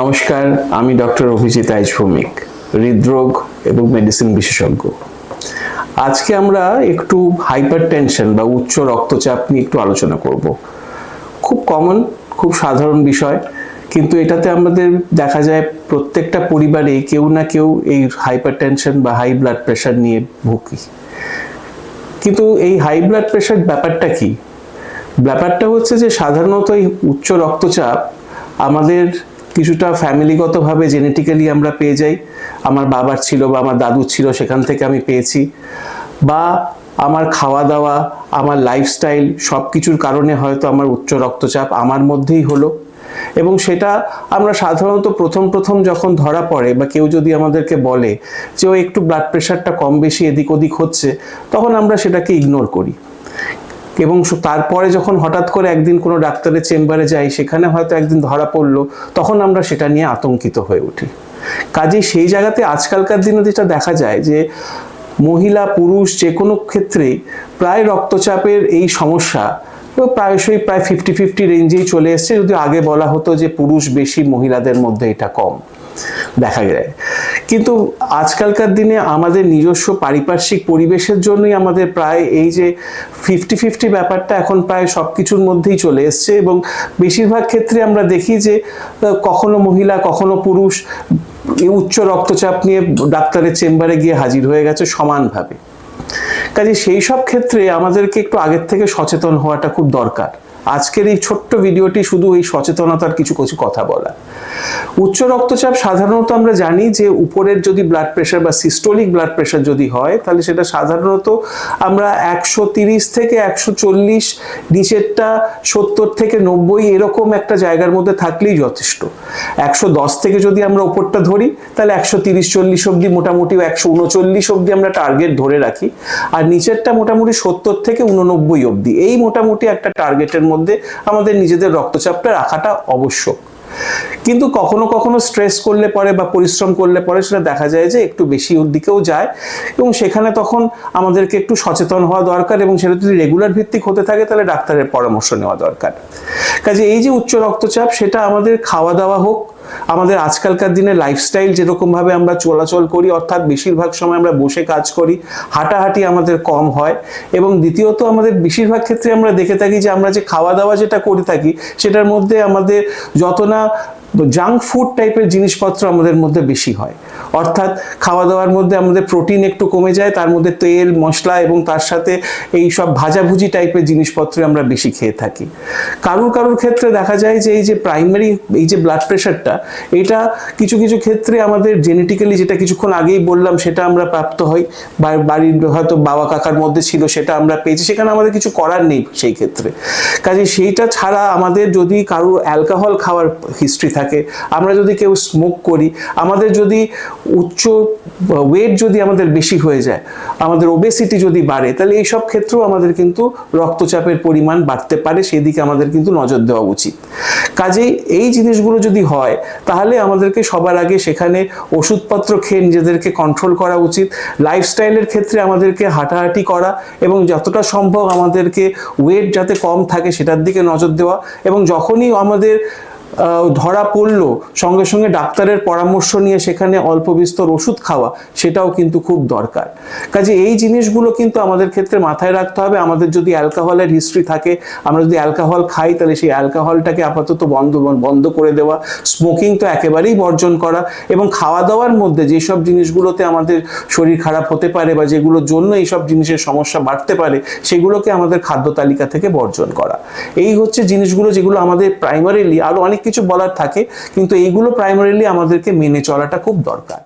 নমস্কার, আমি ডক্টর অভিজিৎ আইচ ভৌমিক হৃদরোগ এবং মেডিসিন বিশেষজ্ঞ। আজকে আমরা একটু হাইপার টেনশন বা উচ্চ রক্তচাপ নিয়ে একটু আলোচনা করব। খুব কমন খুব সাধারণ বিষয়, কিন্তু এটাতে আমাদের দেখা যায় প্রত্যেকটা পরিবারে কেউ না কেউ এই হাইপার টেনশন বা হাই ব্লাড প্রেশার নিয়ে ভুগি। কিন্তু এই হাই ব্লাড প্রেশার ব্যাপারটা কি? ব্যাপারটা হচ্ছে যে সাধারণত এই উচ্চ রক্তচাপ আমাদের কিছুটা ফ্যামিলিগতভাবে জেনেটিক্যালি আমরা পেয়ে যাই। আমার বাবার ছিল বা আমার দাদুর ছিল, সেখান থেকে আমি পেয়েছি। বা আমার খাওয়া দাওয়া আমার লাইফস্টাইল সব কিছুর কারণে হয়তো আমার উচ্চ রক্তচাপ আমার মধ্যেই হলো। এবং সেটা আমরা সাধারণত প্রথম প্রথম যখন ধরা পড়ে বা কেউ যদি আমাদেরকে বলে যে, ও একটু ব্লাড প্রেশারটা কম বেশি এদিক ওদিক হচ্ছে, তখন আমরা সেটাকে ইগনোর করি। এবং তারপরে যখন হঠাৎ করে একদিন কোনো ডাক্তারের চেম্বারে যাই, সেখানে হয়তো একদিন ধরা পড়ল, তখন আমরা সেটা নিয়ে আতঙ্কিত হয়ে উঠি। কাজেই সেই জায়গাতে আজকালকার দিনে যেটা দেখা যায় যে, মহিলা, পুরুষ যে কোনো ক্ষেত্রেই প্রায় রক্তচাপের এই সমস্যা প্রায়শই প্রায় ফিফটি ফিফটি রেঞ্জেই চলে এসছে। যদি আগে বলা হতো যে পুরুষ বেশি মহিলাদের মধ্যে এটা কম। দেখা যায়। কিন্তু আজকালকার দিনে আমাদের নিজস্ব পারিপার্শ্বিক পরিবেশের জন্যই আমাদের প্রায় এই যে ফিফটি ফিফটি ব্যাপারটা এখন প্রায় সব কিছুর মধ্যেই চলে এসছে এবং বেশিরভাগ ক্ষেত্রে আমরা দেখি যে কখনো মহিলা, কখনো পুরুষ উচ্চ রক্তচাপ নিয়ে ডাক্তারের চেম্বারে গিয়ে হাজির হয়ে গেছে সমানভাবে। কাজে সেই সব ক্ষেত্রে আমাদেরকে একটু আগের থেকে সচেতন হওয়াটা খুব দরকার। আজকের এই ছোট্ট ভিডিওটি শুধু এই সচেতনতার কিছু কিছু কথা বলা। উচ্চ রক্তচাপ সাধারণত আমরা জানি যে উপরের যদি ব্লাড প্রেশার বা সিস্টোলিক ব্লাড প্রেশার যদি হয়, তাহলে সেটা সাধারণত আমরা একশো তিরিশ থেকে একশো চল্লিশ, নিচেরটা সত্তর থেকে নব্বই এরকম একটা জায়গার মধ্যে থাকলেই যথেষ্ট। একশো দশ থেকে যদি আমরা উপরটা ধরি, তাহলে একশো তিরিশ, চল্লিশ অব্দি মোটামুটি একশো উনচল্লিশ অব্দি আমরা টার্গেট ধরে রাখি। আর নিচেরটা মোটামুটি সত্তর থেকে উননব্বই অব্দি এই মোটামুটি একটা টার্গেটের মধ্যে আমাদের নিজেদের রক্তচাপটা রাখাটা আবশ্যক। কিন্তু কখনো কখনো স্ট্রেস করলে পরে বা পরিশ্রম করলে পরে সেটা দেখা যায় যে একটু বেশি ওর দিকেও যায় এবং সেখানে তখন আমাদেরকে একটু সচেতন হওয়া দরকার এবং সেটা যদি রেগুলার ভিত্তিক হতে থাকে তাহলে ডাক্তারের পরামর্শ নেওয়া দরকার। কাজে এই যে উচ্চ রক্তচাপ সেটা আমাদের খাওয়া দাওয়া হোক আমাদের আজকালকার দিনে লাইফস্টাইল যেরকমভাবে আমরা চলাচল করি, অর্থাৎ বেশিরভাগ সময় আমরা বসে কাজ করি, হাঁটাহাঁটি আমাদের কম হয় এবং দ্বিতীয়ত আমাদের বেশিরভাগ ক্ষেত্রে আমরা দেখে থাকি যে আমরা যে খাওয়া দাওয়া যেটা করে থাকি, সেটার মধ্যে আমাদের যত না জাঙ্ক ফুড টাইপের জিনিসপত্র আমাদের মধ্যে বেশি হয়। অর্থাৎ খাওয়া দাওয়ার মধ্যে আমাদের প্রোটিন একটু কমে যায়, তার মধ্যে তেল, মশলা এবং তার সাথে এই সব ভাজাভুজি টাইপের জিনিসপত্র আমরা বেশি খেয়ে থাকি। কারুর কারুর ক্ষেত্রে দেখা যায় যে এই যে প্রাইমারি এই যে ব্লাড প্রেশারটা এটা কিছু কিছু ক্ষেত্রে আমাদের জেনেটিক্যালি যেটা কিছুক্ষণ আগেই বললাম, সেটা আমরা প্রাপ্ত হই। বাড়ির হয়তো বাবা কাকার মধ্যে ছিল, সেটা আমরা পেয়েছি, সেখানে আমাদের কিছু করার নেই সেই ক্ষেত্রে। কাজে সেইটা ছাড়া আমাদের যদি কারোর অ্যালকোহল খাওয়ার হিস্ট্রি থাকে আমরা যদি কেউ স্মোক করি, আমাদের যদি উচ্চ ওয়েট যদি আমাদের বেশি হয়ে যায়, আমাদের ওবেসিটি যদি বাড়ে, তাহলে এই সব ক্ষেত্রেও আমাদের কিন্তু রক্তচাপের পরিমাণ বাড়তে পারে, সেদিকে আমাদের কিন্তু নজর দেওয়া উচিত। কাজেই এই জিনিসগুলো যদি হয়, তাহলে আমাদেরকে সবার আগে সেখানে ওষুধপত্র খেয়ে নিজেদেরকে কন্ট্রোল করা উচিত। লাইফস্টাইলের ক্ষেত্রে আমাদেরকে হাঁটাহাঁটি করা এবং যতটা সম্ভব আমাদেরকে ওয়েট যাতে কম থাকে, সেটার দিকে নজর দেওয়া এবং যখনই আমাদের ধরা পড়ল, সঙ্গে সঙ্গে ডাক্তারের পরামর্শ নিয়ে সেখানে অল্প বিস্তর ওষুধ খাওয়া, সেটাও কিন্তু খুব দরকার। কাজে এই জিনিসগুলো কিন্তু আমাদের ক্ষেত্রে মাথায় রাখতে হবে। আমাদের যদি অ্যালকোহলের হিস্ট্রি থাকে, আমরা যদি অ্যালকোহল খাই, তাহলে সেই অ্যালকোহলটাকে আপাতত বন্ধ বন্ধ করে দেওয়া, স্মোকিং তো একেবারেই বর্জন করা এবং খাওয়া দাওয়ার মধ্যে যেসব জিনিসগুলোতে আমাদের শরীর খারাপ হতে পারে বা যেগুলোর জন্য এইসব জিনিসের সমস্যা বাড়তে পারে, সেগুলোকে আমাদের খাদ্য তালিকা থেকে বর্জন করা। এই হচ্ছে জিনিসগুলো যেগুলো আমাদের প্রাইমারিলি আরও অনেক কিছু বলার থাকে কিন্তু এইগুলো প্রাইমারিলি আমাদেরকে মেনে চলাটা খুব দরকার।